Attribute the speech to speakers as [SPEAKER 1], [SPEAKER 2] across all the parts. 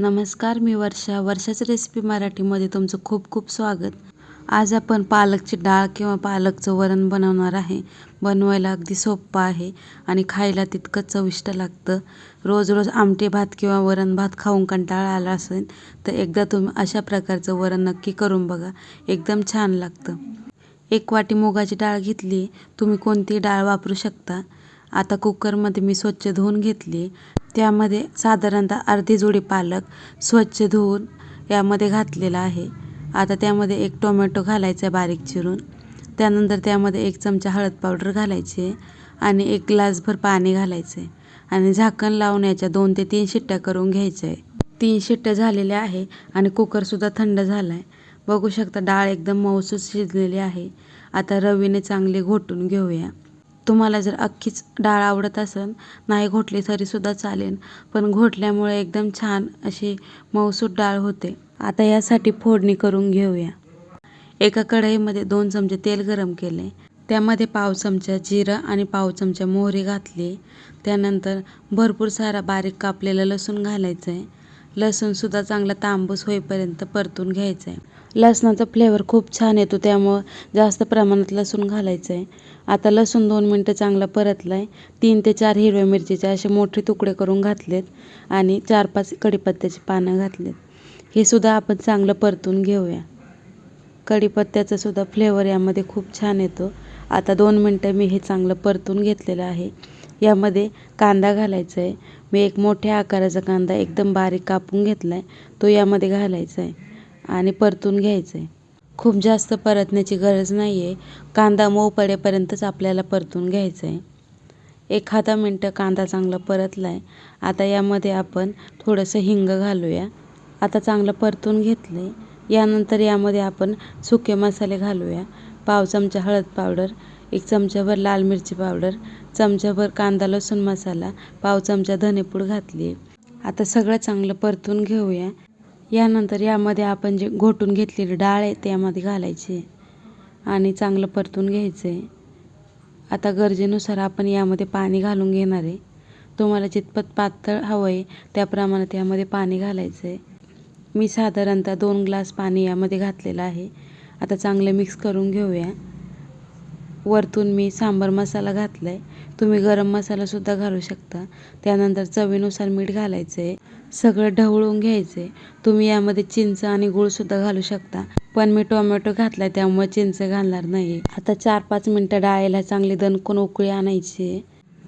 [SPEAKER 1] नमस्कार मी वर्षा. वर्षाचं रेसिपी मराठीमध्ये तुमचं खूप खूप स्वागत. आज आपण पालकची डाळ किंवा पालकचं वरण बनवणार आहे. बनवायला अगदी सोपं आहे आणि खायला तितकं चविष्ट लागतं. रोज रोज आमटे भात किंवा वरण भात खाऊन कंटाळा आला असेल तर एकदा तुम्ही अशा प्रकारचं वरण नक्की करून बघा. एकदम छान लागतं. एक वाटी मुगाची डाळ घेतली. तुम्ही कोणती डाळ वापरू शकता. आता कुकरमध्ये मी स्वच्छ धुवून घेतली. त्यामध्ये साधारणतः अर्धी जोडी पालक स्वच्छ धुवून यामध्ये घातलेला आहे. आता त्यामध्ये एक टोमॅटो घालायचा आहे बारीक चिरून. त्यानंतर त्यामध्ये एक चमचा हळद पावडर घालायची आहे आणि एक ग्लासभर पाणी घालायचं आहे. आणि झाकण लावून याच्या दोन ते तीन शिट्ट्या करून घ्यायच्या आहे. तीन शिट्ट्या झालेल्या आहे आणि कुकरसुद्धा थंड झाला आहे बघू शकता डाळ एकदम मऊसूत शिजलेली आहे. आता रवीने चांगली घोटून घेऊया. तुम्हाला जर अख्खीच डाळ आवडत असेल नाही घोटली तरीसुद्धा चालेल. पण घोटल्यामुळे एकदम छान अशी मऊसूत डाळ होते. आता यासाठी फोडणी करून घेऊया. एका कढईमध्ये दोन चमचे तेल गरम केले. त्यामध्ये पाव चमचा जिरं आणि पाव चमचा मोहरी घातली. त्यानंतर भरपूर सारा बारीक कापलेलं लसूण घालायचं आहे लसूणसुद्धा चांगला तांबूस होईपर्यंत परतून घ्यायचं आहे लसणाचा फ्लेवर खूप छान येतो त्यामुळं जास्त प्रमाणात लसूण घालायचं आहे आता लसूण दोन मिनटं चांगला परतला आहे तीन ते चार हिरव्या मिरचीचे असे मोठे तुकडे करून घातलेत आणि चार पाच कढीपत्त्याची पानं घातलेत. हे सुद्धा आपण चांगलं परतून घेऊया. कढीपत्त्याचा सुद्धा फ्लेवर यामध्ये खूप छान येतो. आता दोन मिनटं मी हे चांगलं परतून घेतलेलं आहे. यामध्ये कांदा घालायचा आहे मी एक मोठ्या आकाराचा कांदा एकदम बारीक कापून घेतला आहे तो यामध्ये घालायचा आहे आणि परतून घ्यायचा आहे खूप जास्त परतण्याची गरज नाही आहे कांदा मऊ पडेपर्यंतच आपल्याला परतून घ्यायचा आहे एखादा मिनटं कांदा चांगला परतला आहे आता यामध्ये आपण थोडंसं हिंग घालूया. आता चांगलं परतून घेतलं आहे यानंतर यामध्ये आपण सुके मसाले घालूया. पाव चमचा हळद पावडर एक चमचाभर लाल मिरची पावडर चमचाभर कांदा लसूण मसाला पाव चमचा धनेपूड घातली. आहे आता सगळं चांगलं परतून घेऊया. यानंतर यामध्ये आपण जे घोटून घेतलेली डाळ आहे त्यामध्ये घालायची आणि चांगलं परतून घ्यायचं आहे आता गरजेनुसार आपण यामध्ये पाणी घालून घेणार आहे. तुम्हाला जितपत पातळ हवं आहे त्या प्रमाणात यामध्ये पाणी घालायचं आहे मी साधारणतः दोन ग्लास पाणी यामध्ये घातलेलं आहे. आता चांगलं मिक्स करून घेऊया. वरतून मी सांबार मसाला घातला आहे तुम्ही गरम मसालासुद्धा घालू शकता. त्यानंतर चवीनुसार मीठ घालायचं आहे सगळं ढवळून घ्यायचं आहे तुम्ही यामध्ये चिंच आणि गूळसुद्धा घालू शकता. पण मी टोमॅटो घातला आहे त्यामुळे चिंच घालणार नाही आता चार पाच मिनटं डाळीला चांगली दणकून उकळी आणायची आहे.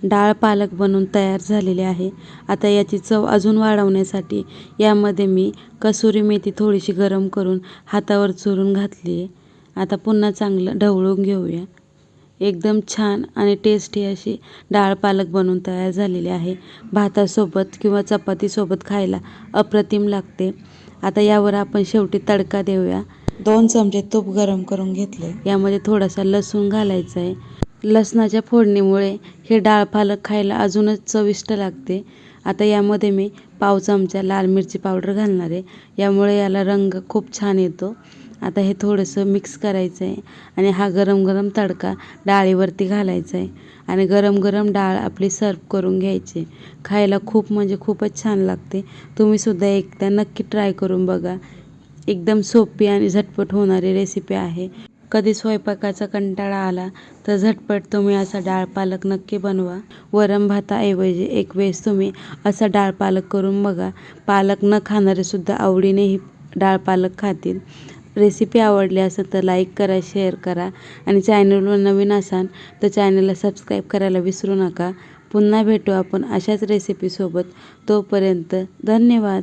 [SPEAKER 1] डाळ पालक बनवून तयार झालेली आहे. आता याची चव अजून वाढवण्यासाठी यामध्ये मी कसुरी मेथी थोडीशी गरम करून हातावर चुरून घातली आहे आता पुन्हा चांगलं ढवळून घेऊया. एकदम छान आणि टेस्टी अशी डाळ पालक बनवून तयार झालेली आहे. भातासोबत किंवा चपातीसोबत खायला अप्रतिम लागते. आता यावर आपण शेवटी तडका देऊया. दोन चमचे तूप गरम करून घेतले. यामध्ये थोडासा लसूण घालायचा आहे लसणाच्या फोडणीमुळे हे डाळ पालक खायला अजूनच चविष्ट लागते. आता यामध्ये मी पाव चमचा लाल मिरची पावडर घालणार आहे. यामुळे याला रंग खूप छान येतो. आता हे थोडंसं मिक्स करायचं आहे आणि हा गरम गरम तडका डाळीवरती घालायचा आहे आणि गरम गरम डाळ आपली सर्व करून घ्यायची. खायला खूप म्हणजे खूपच छान लागते. तुम्हीसुद्धा एकदा नक्की ट्राय करून बघा. एकदम सोपी आणि झटपट होणारी रेसिपी आहे. कधी स्वयंपाकाचा कंटाळा आला तर झटपट तुम्ही असा डाळ पालक नक्की बनवा. वरण भाताऐवजी एक वेळेस तुम्ही असा डाळ पालक करून बघा. पालक न खाणारेसुद्धा आवडीने ही डाळ पालक खातील. रेसिपी आवडली असेल तर लाईक करा शेअर करा. आणि चॅनलवर नवीन असाल तर चॅनलला सबस्क्राईब करायला विसरू नका. पुन्हा भेटू आपण अशाच रेसिपीसोबत तोपर्यंत धन्यवाद.